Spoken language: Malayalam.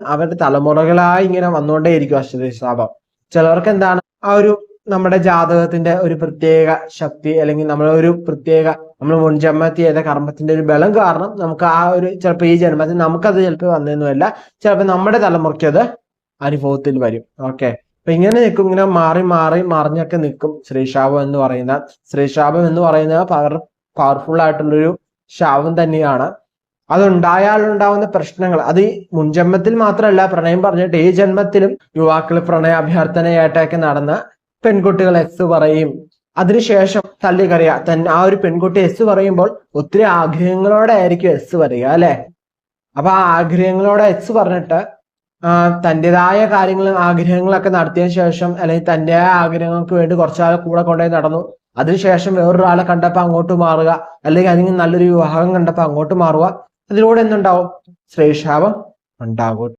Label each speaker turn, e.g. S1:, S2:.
S1: അവരുടെ തലമുറകളായി ഇങ്ങനെ വന്നുകൊണ്ടേയിരിക്കും ഇരിക്കും ശാപം. ചിലവർക്ക് എന്താണ് ആ ഒരു നമ്മുടെ ജാതകത്തിന്റെ ഒരു പ്രത്യേക ശക്തി അല്ലെങ്കിൽ നമ്മളെ ഒരു പ്രത്യേക നമ്മൾ മുൻജന്മത്തിൽ ചെയ്ത കർമ്മത്തിന്റെ ഒരു ബലം കാരണം നമുക്ക് ആ ഒരു ചിലപ്പോൾ ഈ ജന്മത്തിൽ നമുക്കത് ചിലപ്പോൾ വന്നതെന്നുമല്ല ചിലപ്പോൾ നമ്മുടെ തലമുറയ്ക്ക് അത് അനുഭവത്തിൽ വരും. ഓക്കെ. അപ്പൊ ഇങ്ങനെ നിൽക്കും ഇങ്ങനെ മാറി മാറി മറിഞ്ഞൊക്കെ നിൽക്കും ശ്രീശാപം എന്ന് പറയുന്ന ശ്രീശാപം എന്ന് പറയുന്ന പവർ പവർഫുൾ ആയിട്ടുള്ളൊരു ശാപം തന്നെയാണ്. അതുണ്ടായാൽ ഉണ്ടാവുന്ന പ്രശ്നങ്ങൾ. അത് ഈ മുൻജന്മത്തിൽ മാത്രമല്ല പ്രണയം പറഞ്ഞിട്ട് ഈ ജന്മത്തിലും യുവാക്കൾ പ്രണയ അഭ്യർത്ഥനയായിട്ടൊക്കെ നടന്ന പെൺകുട്ടികൾ എക്സ് പറയും. അതിനുശേഷം തള്ളിക്കറിയ തൻ ആ ഒരു പെൺകുട്ടി എസ് പറയുമ്പോൾ ഒത്തിരി ആഗ്രഹങ്ങളോടെ ആയിരിക്കും എസ് പറയുക അല്ലെ? അപ്പൊ ആ ആഗ്രഹങ്ങളോടെ എസ് പറഞ്ഞിട്ട് തന്റെതായ കാര്യങ്ങളും ആഗ്രഹങ്ങളൊക്കെ നടത്തിയതിനു ശേഷം അല്ലെങ്കിൽ തന്റെ ആഗ്രഹങ്ങൾക്ക് വേണ്ടി കുറച്ചാൾ കൂടെ കൊണ്ടുപോയി നടന്നു. അതിനുശേഷം വേറൊരാളെ കണ്ടപ്പോൾ അങ്ങോട്ട് മാറുക അല്ലെങ്കിൽ അല്ലെങ്കിൽ നല്ലൊരു വിവാഹം കണ്ടപ്പോൾ അങ്ങോട്ട് മാറുക. അതിലൂടെ എന്തുണ്ടാവും? ശ്രേഷാപം ഉണ്ടാകും